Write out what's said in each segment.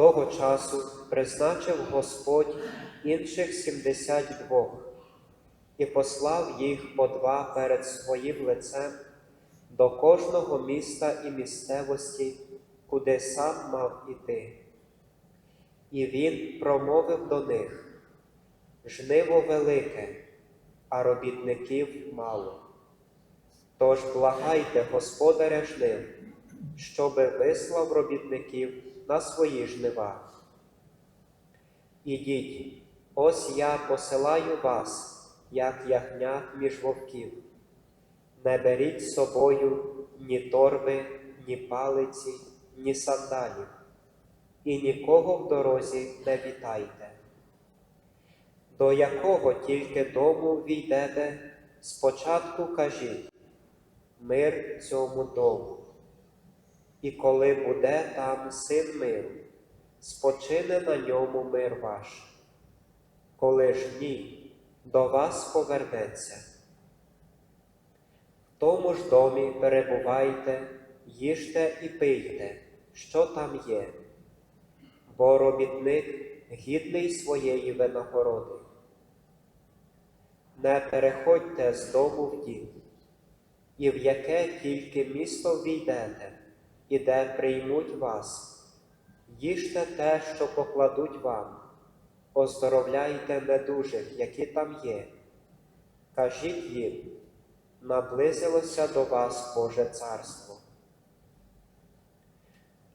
Того часу призначив Господь інших сімдесят двох і послав їх по два перед своїм лицем до кожного міста і місцевості, куди сам мав іти. І він промовив до них жниво велике, а робітників мало. Тож благайте Господаря жнив, щоби вислав робітників на свої жнива. Ідіть, ось я посилаю вас, як ягнят між вовків. Не беріть з собою ні торби, ні палиці, ні сандалів, і нікого в дорозі не вітайте. До якого тільки дому війдете, спочатку кажіть мир цьому дому. І коли буде там син миру, спочине на ньому мир ваш. Коли ж ні, до вас повернеться. В тому ж домі перебувайте, їжте і пийте, що там є, бо робітник гідний своєї винагороди. Не переходьте з дому в дім, і в яке тільки місто війдете, і де приймуть вас, їжте те, що покладуть вам, оздоровляйте недужих, які там є. Кажіть їм, наблизилося до вас Боже Царство.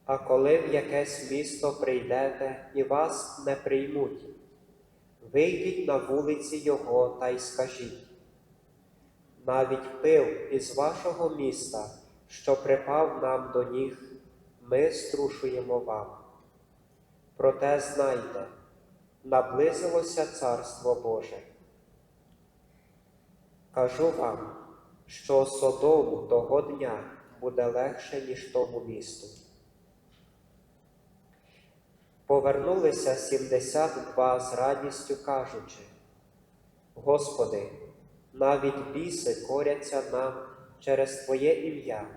А коли в якесь місто прийдете і вас не приймуть, вийдіть на вулиці Його та й скажіть. Навіть пил із вашого міста, що припав нам до ніг, ми струшуємо вам. Проте знайте, наблизилося Царство Боже. Кажу вам, що Содому того дня буде легше, ніж тому місту. Повернулися сімдесят два з радістю кажучи, Господи, навіть біси коряться нам через Твоє ім'я.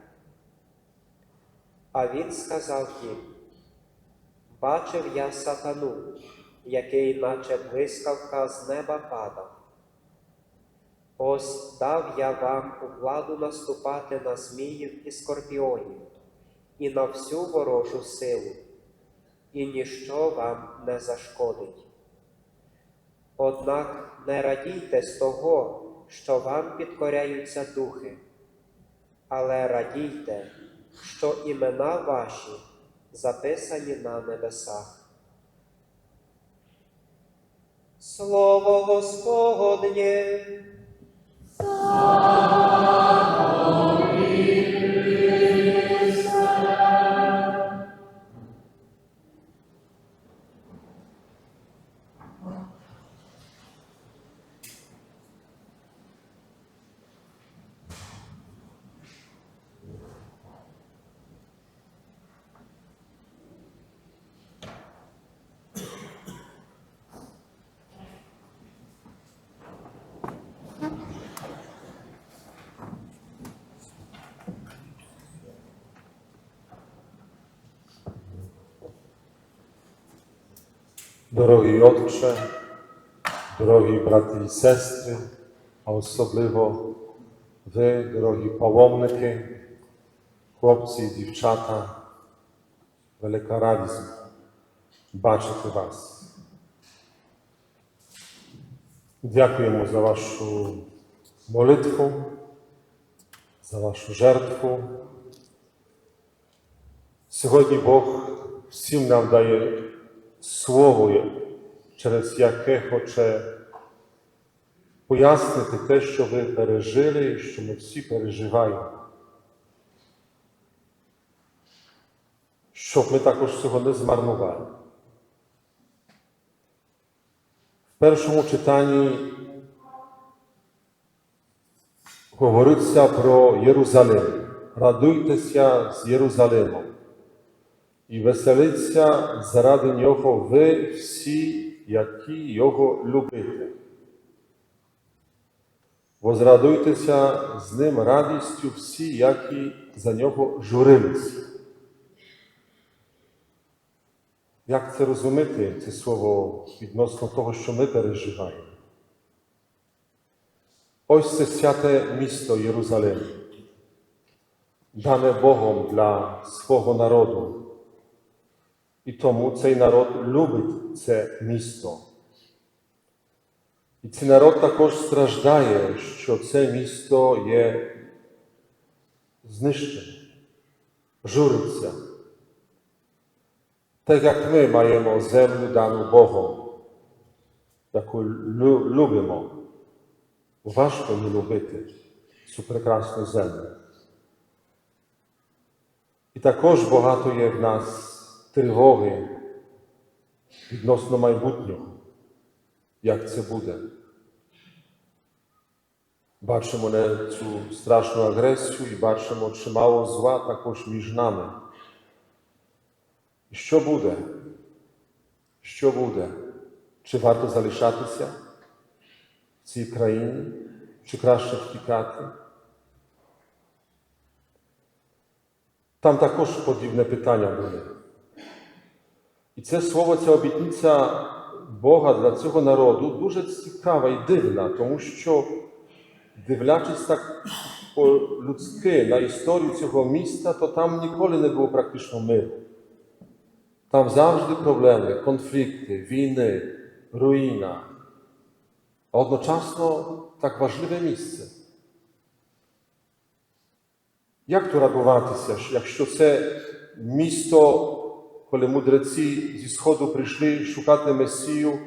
А він сказав їм, бачив я сатану, який, наче блискавка, з неба падав. Ось дав я вам у владу наступати на зміїв і скорпіонів, і на всю ворожу силу, і ніщо вам не зашкодить. Однак не радійте з того, що вам підкоряються духи, але радійте, що імена ваші записані на небесах. Слово Господнє. Дорогий Отче, дорогі брати і сестри, а особливо ви, дорогі паломники, хлопці і дівчата, велика радість бачити вас. Дякуємо за вашу молитву, за вашу жертву. Сьогодні Бог всім нам дає слово, через яке хоче пояснити те, що ви пережили, що ми всі переживаємо. щоб ми також цього не змарнували. В першому читанні говориться про Єрусалим. Радуйтеся з Єрусалимом і веселіться заради нього ви всі, які його любите. Возрадуйтеся з ним радістю всі, які за нього журилися. Як це розуміти, це слово відносно того, що ми переживаємо? Ось це святе місто Єрусалим, дане Богом для свого народу. І тому цей народ любить це місто. І цей народ також страждає, що це місто є знищене, журиться. Так як ми маємо землю дану Богом, яку лю- любимо, важко не любити цю прекрасну землю. І також багато є в нас тривоги відносно майбутнього, як це буде. Бачимо не цю страшну агресію і бачимо чимало зла також між нами. Що буде? Що буде? Чи варто залишатися в цій країні, чи краще втікати? Там також подібне питання були. І це слово, ця обітниця Бога для цього народу дуже цікава і дивна, тому що, дивлячись так по-людськи на історію цього міста, то там ніколи не було практично миру. Там завжди проблеми, конфлікти, війни, руїна. А одночасно так важливе місце. Як то радуватися, якщо це місто, коли мудреці зі Сходу прийшли шукати Месію,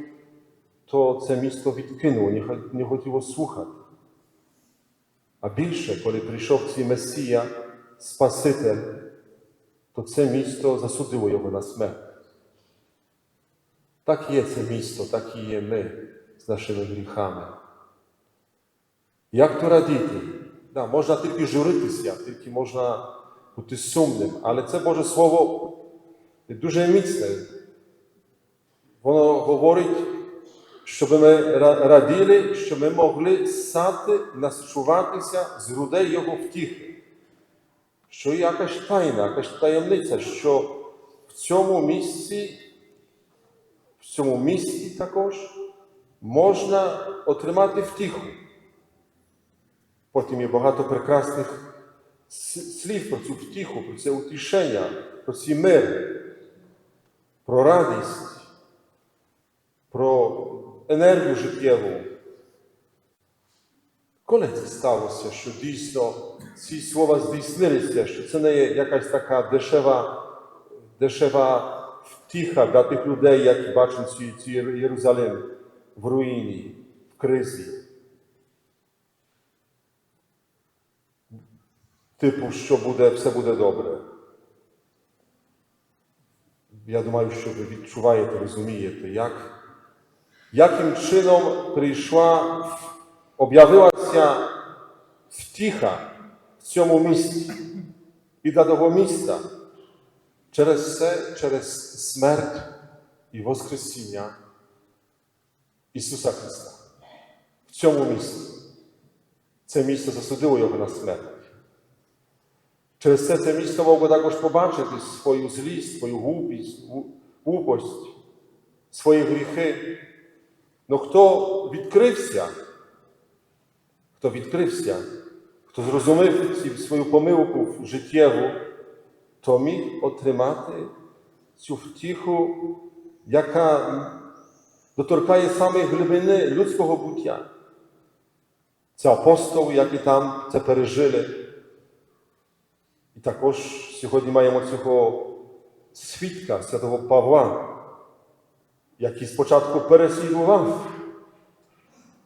то це місто відкинуло, не хотіло слухати. А більше, коли прийшов цей Месія, Спаситель, то це місто засудило його на смерть. Так є це місто, так і є ми з нашими гріхами. Як то радіти? Да, можна тільки журитися, тільки можна бути сумним, але це Боже Слово є дуже міцне. Воно говорить, щоб ми раділи, щоб ми могли сати, насчуватися з грудей Його втіхи. Що є якась тайна, якась таємниця, що в цьому місці, в цьому місці також можна отримати втіху. Потім є багато прекрасних слів про цю втіху, про це утішення, про цей мир, про радість, про енергію життєву. Коли це сталося, що дійсно ці слова здійснилися, що це не є якась така дешева, дешева втіха для тих людей, які бачать ці, Єрусалим в руїні, в кризі. Типу, що буде, все буде добре. Я думаю, що ви відчуваєте, розумієте, як, яким чином прийшла, об'явилася втіха в цьому місті і для того міста через це, через смерть і Воскресіння Ісуса Христа. В цьому місті. Це місто засудило його на смерть. Через це це місто могло також побачити свою злість, свою глупість, глупость, свої гріхи. Но хто відкрився, хто відкрився, хто зрозумів свою помилку життєву, то міг отримати цю втіху, яка доторкає саме глибини людського буття. Це апостоли, які там це пережили. Також сьогодні маємо цього свідка святого Павла, який спочатку переслідував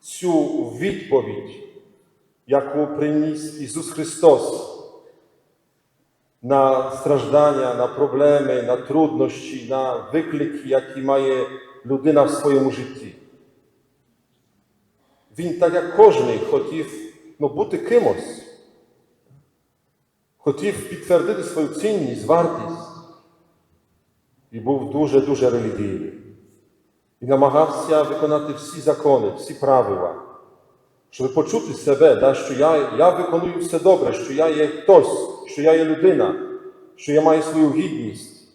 цю відповідь, яку приніс Ісус Христос на страждання, на проблеми, на труднощі, на виклики, які має людина в своєму житті. Він, так як кожен, хотів ну, бути кимось, хотів підтвердити свою цінність, вартість і був дуже-дуже релігійний. І намагався виконати всі закони, всі правила, щоб почути себе, да, що я, я виконую все добре, що я є хтось, що я є людина, що я маю свою гідність.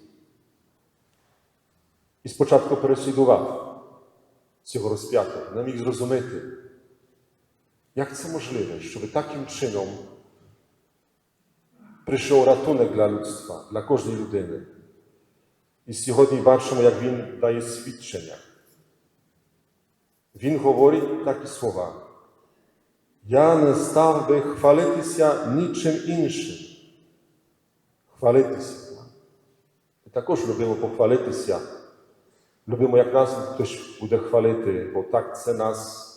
І спочатку переслідував цього розп'ятого, не міг зрозуміти, як це можливе, щоб таким чином прийшов ратунок для людства, для кожної людини. І сьогодні бачимо, як він дає свідчення. Він говорить такі слова. Я не став би хвалитися нічим іншим. Хвалитися. Ми також любимо похвалитися. Любимо, як нас хтось буде хвалити, бо так це нас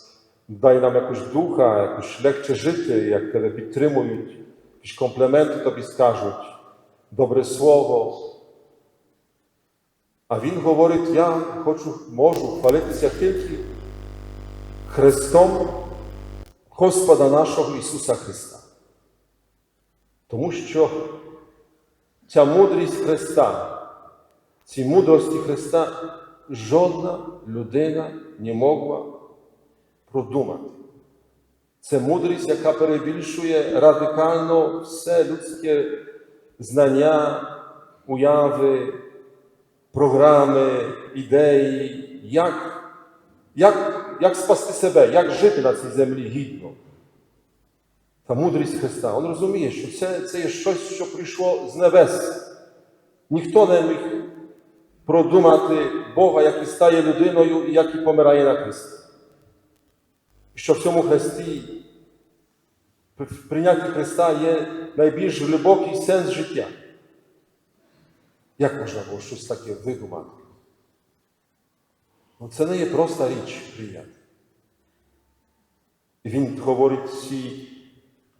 дає нам якусь духа, якось легше жити, як тебе підтримують, якісь компліменти тобі скажуть, добре слово. А він говорить, я хочу, можу хвалитися тільки Христом Господа нашого Ісуса Христа. Тому що ця мудрість Христа, ці мудрості Христа жодна людина не могла продумати. Це мудрість, яка перебільшує радикально все людське знання, уяви, програми, ідеї, як, як, як спасти себе, як жити на цій землі гідно. Та мудрість Христа. Він розуміє, що це, це є щось, що прийшло з небес. Ніхто не міг продумати Бога, який стає людиною і який помирає на Христі. Що в цьому Христі, в прийнятті Христа є найбільш глибокий сенс життя. Як можна було щось таке видумати? Ну, це не є проста річ прийняти. І він говорить ці,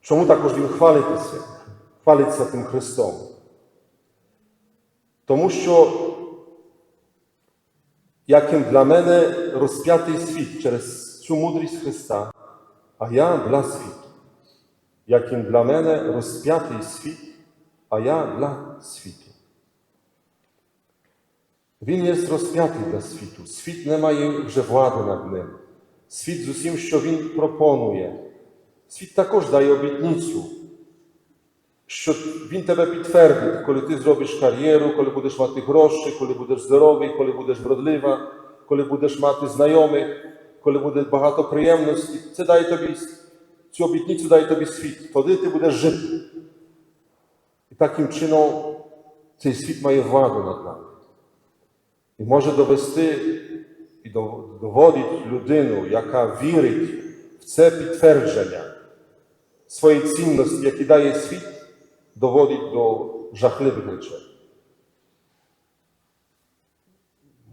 чому також він хвалиться, хвалиться тим Христом. Тому що, яким для мене розп'ятий світ через цю мудрість Христа, а я для світу. Яким для мене розп'ятий світ, а я для світу. Він є розп'ятий для світу. Світ не має вже влади над ним. Світ з усім, що він пропонує. Світ також дає обітницю, що він тебе підтвердить, коли ти зробиш кар'єру, коли будеш мати гроші, коли будеш здоровий, коли будеш вродлива, коли будеш мати знайомих, коли буде багато приємностей. Це дає тобі цю обітницю дає тобі світ. Тоді ти будеш жити. І таким чином цей світ має владу над нами. І може довести і доводить людину, яка вірить в це підтвердження своєї цінності, які дає світ, доводить до жахливих речей.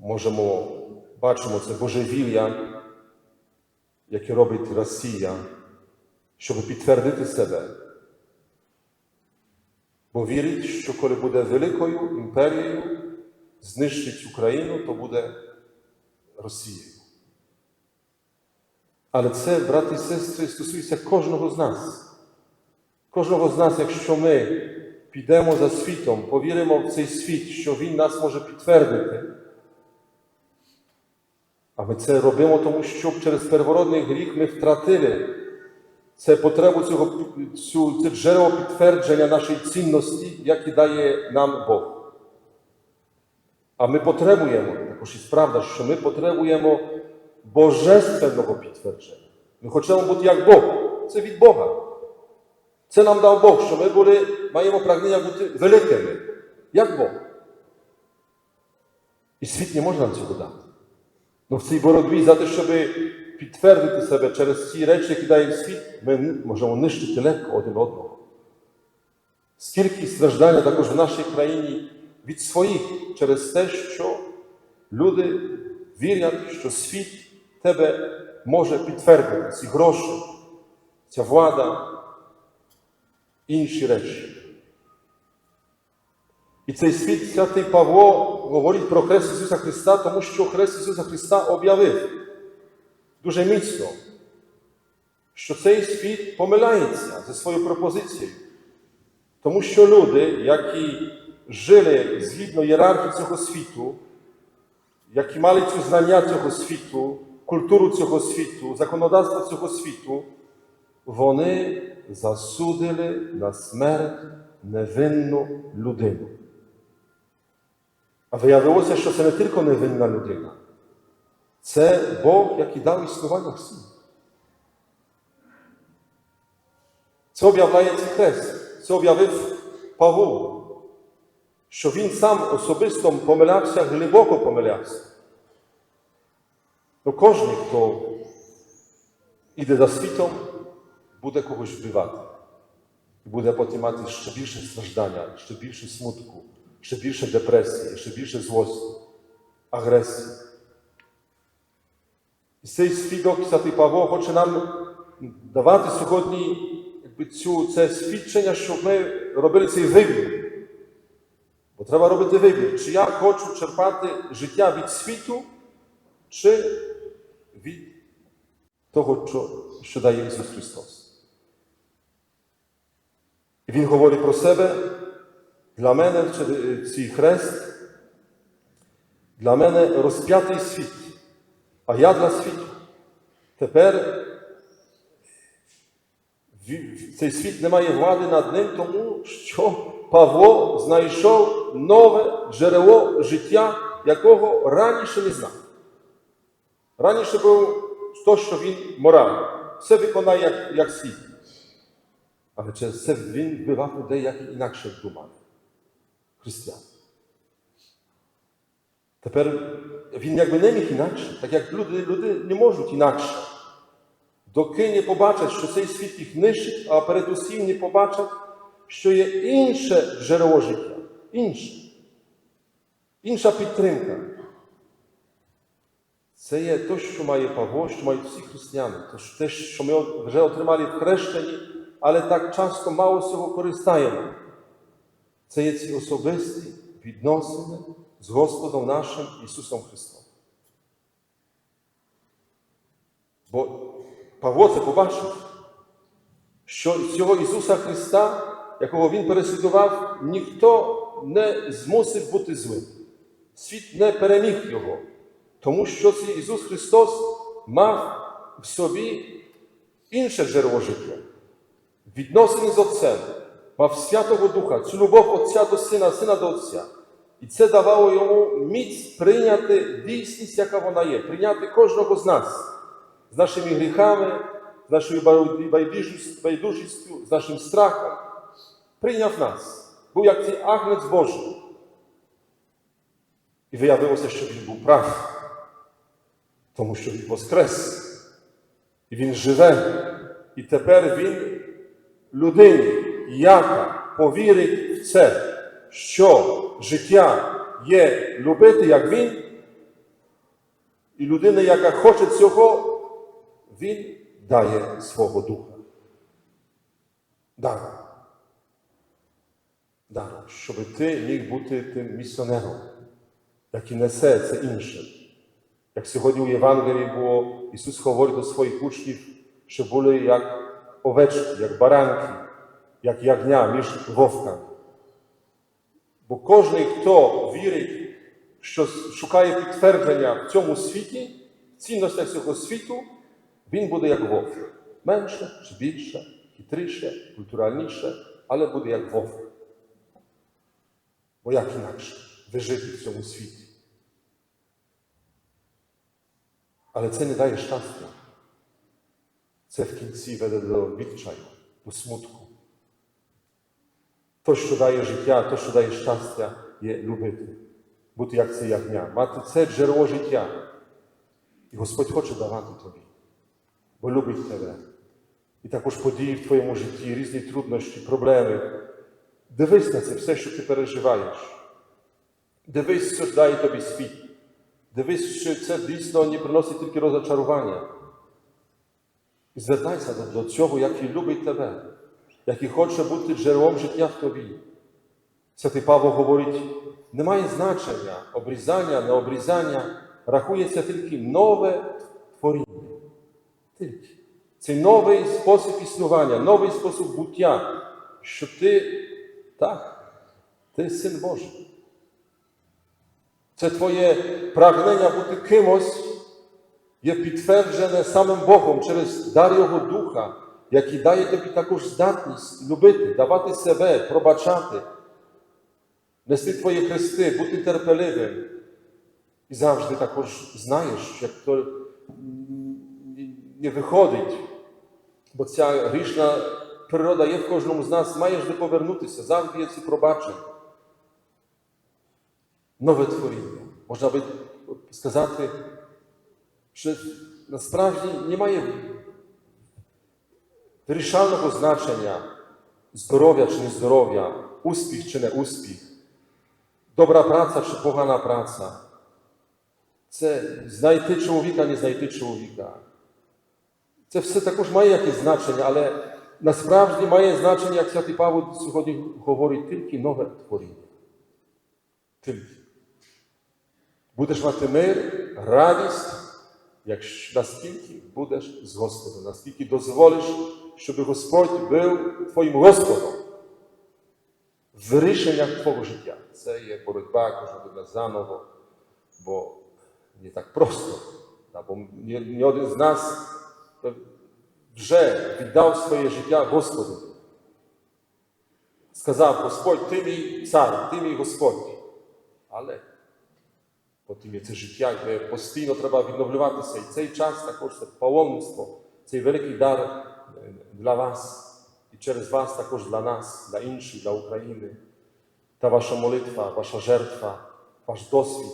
Можемо, бачимо це божевілля, яке робить Росія, щоб підтвердити себе. Бо вірить, що коли буде великою імперією, знищить Україну, то буде Росією. Але це, брати і сестри, стосується кожного з нас. Кожного з нас, якщо ми підемо за світом, повіримо в цей світ, що Він нас може підтвердити. А ми це робимо, тому що через первородний гріх ми втратили це потребу цього цю, це джерело підтвердження нашої цінності, яке дає нам Бог. А ми потребуємо, також і правда, що ми потребуємо божественного підтвердження. Ми хочемо бути як Бог. Це від Бога. Це нам дав Бог, що ми були, маємо прагнення бути великими, як Бог. І світ не може нам цього дати. Ну в цій боротьбі за те, щоб підтвердити себе через ці речі, які дає світ, ми можемо нищити легко один одного. Скільки страждання також в нашій країні від своїх через те, що люди вірять, що світ тебе може підтвердити ці гроші, ця влада, інші речі. І цей світ святий Павло говорить про Хрест Ісуса Христа, тому що Хрест Ісуса Христа об'явив дуже міцно, що цей світ помиляється за своєю пропозицією. Тому що люди, які жили згідно ієрархії цього світу, які мали цю знання цього світу, культуру цього світу, законодавство цього світу, вони засудили на смерть невинну людину. А виявилося, що це не тільки невинна людина, це Бог, який дав існування всім. Це об'являє цей хрест, це об'явив Павло, що він сам особисто помилявся, глибоко помилявся. Ну, кожен, хто йде за світом, буде когось вбивати. І буде потім мати ще більше страждання, ще більше смутку, ще більше депресії, ще більше злості, агресії. І цей свідок Святий Павло хоче нам давати сьогодні якби, цю, це свідчення, щоб ми робили цей вибір. Бо треба робити вибір, чи я хочу черпати життя від світу, чи від того, що, дає Ісус Христос. І Він говорить про себе, для мене цей хрест, для мене розп'ятий світ, а я для світу. Тепер цей світ не має влади над ним, тому що Павло знайшов нове джерело життя, якого раніше не знав. Раніше був то, що він моральний. Все виконає як, як світ. Але через це він вбивав людей, які інакше думали. Християн. Тепер він якби не міг інакше, так як люди, люди не можуть інакше. Доки не побачать, що цей світ їх нищить, а передусім не побачать, що є інше джерело життя, інше, інша підтримка. Це є те, що має Павло, що мають всі християни, те, що ми вже отримали в хрещенні, але так часто мало з цього користаємо. Це є ці особисті відносини з Господом нашим Ісусом Христом. Бо Павло це побачив, що цього Ісуса Христа, якого Він переслідував, ніхто не змусив бути злим. Світ не переміг Його, тому що цей Ісус Христос мав в собі інше джерело життя. Відносини з Отцем, мав Святого Духа, цю любов Отця до Сина, Сина до Отця. І це давало йому міць прийняти дійсність, яка вона є, прийняти кожного з нас з нашими гріхами, з нашою байдужістю, з нашим страхом. Прийняв нас. Був як цей агнець Божий. І виявилося, що він був прав, тому що він воскрес. І він живе. І тепер він людині, яка повірить в це, що життя є любити, як він, і людина, яка хоче цього, він дає свого духа. Дар. Дар, щоб ти міг бути тим місіонером, який несе це інше. Як сьогодні у Євангелії було, Ісус говорить до своїх учнів, що були як овечки, як баранки, як ягня між вовками. Бо кожен, хто вірить, що шукає підтвердження в цьому світі, в цінностях цього світу, він буде як вовк. Менше чи більше, хитріше, культуральніше, але буде як вовк. Бо як інакше вижити в цьому світі? Але це не дає щастя. Це в кінці веде до відчаю, до смутку. То, що дає життя, то, що дає щастя, є любити, бути як це ягня, мати це джерело життя. І Господь хоче давати тобі, бо любить тебе. І також події в твоєму житті, різні труднощі, проблеми. Дивись на це все, що ти переживаєш. Дивись, що дає тобі світ. Дивись, що це дійсно не приносить тільки розочарування. І звертайся до цього, який любить тебе, який хоче бути джерелом життя в тобі. Святий Павло говорить, немає значення обрізання, не обрізання, рахується тільки нове творіння. Тільки. Це новий спосіб існування, новий спосіб буття, що ти так, ти син Божий. Це твоє прагнення бути кимось є підтверджене самим Богом через дар Його Духа, який дає тобі також здатність любити, давати себе, пробачати, нести твої хрести, бути терпеливим. І завжди також знаєш, як то не виходить, бо ця грішна природа є в кожному з нас, маєш де повернутися, завжди є ці пробачення. Нове творіння. Можна би сказати, що насправді немає вирішального значення здоров'я чи нездоров'я, успіх чи не успіх, добра праця чи погана праця. Це знайти чоловіка, не знайти чоловіка. Це все також має якесь значення, але насправді має значення, як святий Павло сьогодні говорить, тільки нове творіння. Тільки. Будеш мати мир, радість, якщо наскільки будеш з Господом, наскільки дозволиш, щоб Господь був Твоїм Господом в рішеннях Твого життя. Це є боротьба кожного заново, бо не так просто. Бо ні один з нас вже віддав своє життя Господу. Сказав Господь, ти мій цар, ти мій Господь. Але Потім є це життя, де постійно треба відновлюватися. І цей час також це паломництво, цей великий дар для вас і через вас також для нас, для інших, для України. Та ваша молитва, ваша жертва, ваш досвід,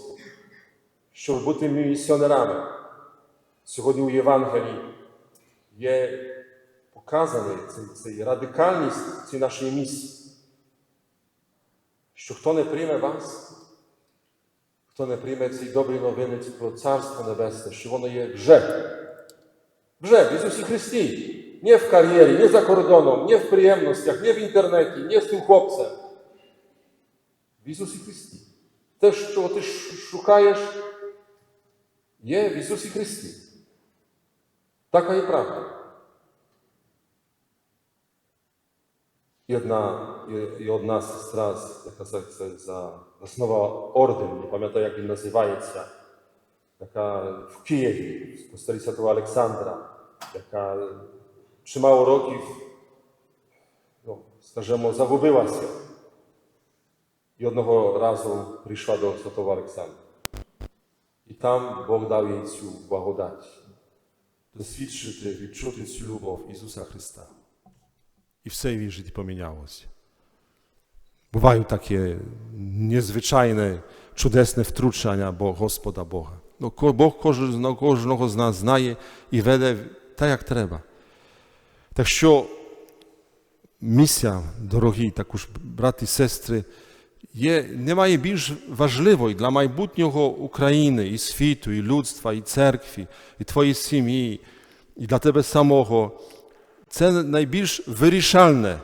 щоб бути місіонерами. Сьогодні у Євангелії є показаний цей, цей радикальність цієї нашої місії. Що хто не прийме вас, хто не прийме ці добрі новини про Царство Небесне, що воно є вже. Вже в Ісусі Христі. Не в кар'єрі, не за кордоном, не в приємностях, не в інтернеті, не з тим хлопцем. В Ісусі Христі. Те, що ти шукаєш, є в Ісусі Христі. Така і правда. І одна, і, і одна сестра, яка за, за, заснувала орден, не пам'ятаю, як він називається, яка в Києві, в столиці Святого Олександра, яка чимало років, ну, скажімо, загубилася. І одного разу прийшла до Святого Олександра. І там Бог дав їй цю благодать, досвідчити, відчути цю любов Ісуса Христа. i w jej życiu pomieniało się. Bywają takie niezwyczajne, czudesne wtrучання Бог, Господа Бога. Ну, ко- Бог кожного, кожного з нас знає і веде так, як треба. Так що місія, дорогі також брати і сестри, є, немає більш важливої для майбутнього України, і світу, і людства, і церкви, і твоєї сім'ї, і для тебе самого. Це найбільш вирішальне,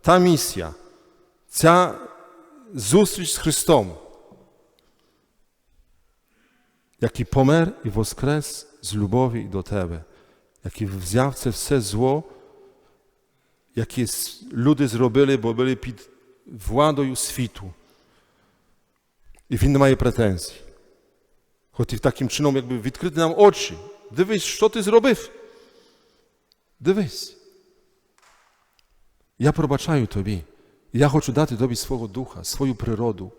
та місія, ця зустріч з Христом, який помер і воскрес з любові до тебе, який взяв це все зло, яке с- люди зробили, бо були під владою світу. І він не має претензій. Хотів таким чином, якби відкрити нам очі. Дивись, що ти зробив. Дивись. Я пробачаю тобі. Я хочу дати тобі свого духа, свою природу,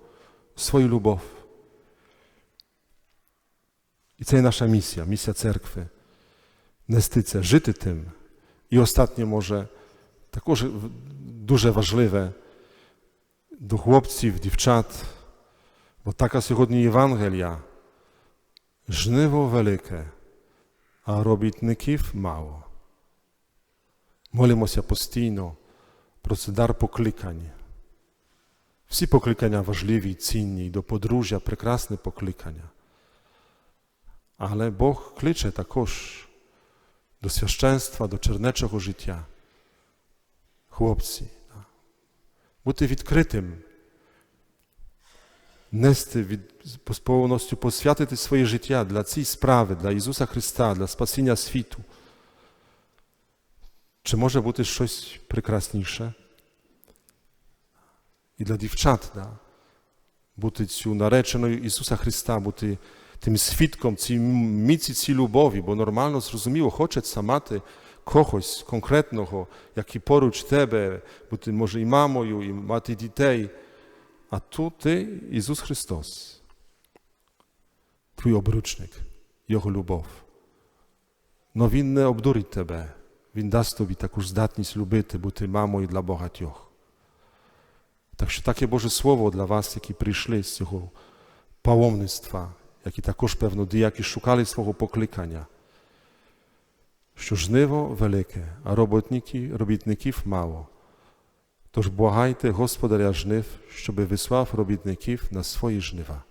свою любов. І це є наша місія, місія церкви. Нести це, жити тим. І останнє може також в- дуже важливе до хлопців, дівчат, бо така сьогодні Євангелія. Жниво велике, а робітників мало. Молимося постійно про це дар покликання. Всі покликання важливі, цінні, і до подружжя прекрасне покликання. Але Бог кличе також до священства, до чернечого життя. Хлопці, да. бути відкритим нести від з повністю посвятити своє життя для цієї справи, для Ісуса Христа, для спасіння світу. Чи може бути щось прекрасніше? І для дівчат, да? бути цю нареченою Ісуса Христа, бути тим свідком цієї міці, цієї любові, бо нормально зрозуміло, хочеться мати когось конкретного, який поруч тебе, бути може і мамою, і мати дітей. А тут ти Ісус Христос, твій обручник, Його любов. Но Він не обдурить тебе. Він дасть тобі таку здатність любити, бути мамою для багатьох. Так що таке Боже Слово для вас, які прийшли з цього паломництва, які також, певно, діякі шукали свого покликання, що жниво велике, а роботників, робітників мало. Тож благайте Господаря жнив, щоби вислав робітників на свої жнива.